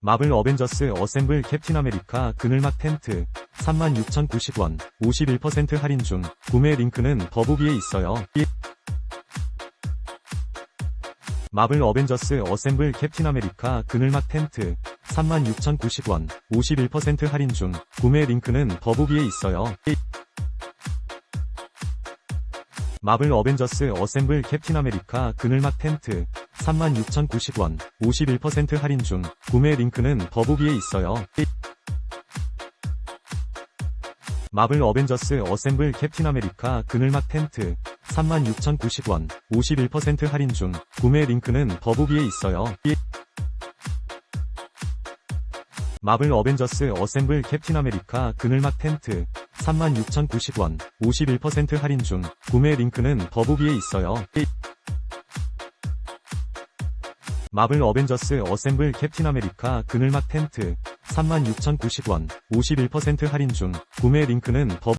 마블 어벤져스 어셈블 캡틴 아메리카 그늘막 텐트 36,090원 51% 할인 중 구매 링크는 더보기에 있어요. 마블 어벤져스 어셈블 캡틴 아메리카 그늘막 텐트 36,090원 51% 할인 중 구매 링크는 더보기에 있어요. 마블 어벤져스 어셈블 캡틴 아메리카 그늘막 텐트 36,090원 51% 할인 중 구매 링크는 더보기에 있어요. 마블 어벤져스 어셈블 캡틴 아메리카 그늘막 텐트 36,090원 51% 할인 중 구매 링크는 더보기에 있어요. 마블 어벤져스 어셈블 캡틴 아메리카 그늘막 텐트 36,090원 51% 할인 중 구매 링크는 더보기에 있어요. 마블 어벤져스 어셈블 캡틴 아메리카 그늘막 텐트 36,090원 51% 할인 중 구매 링크는 더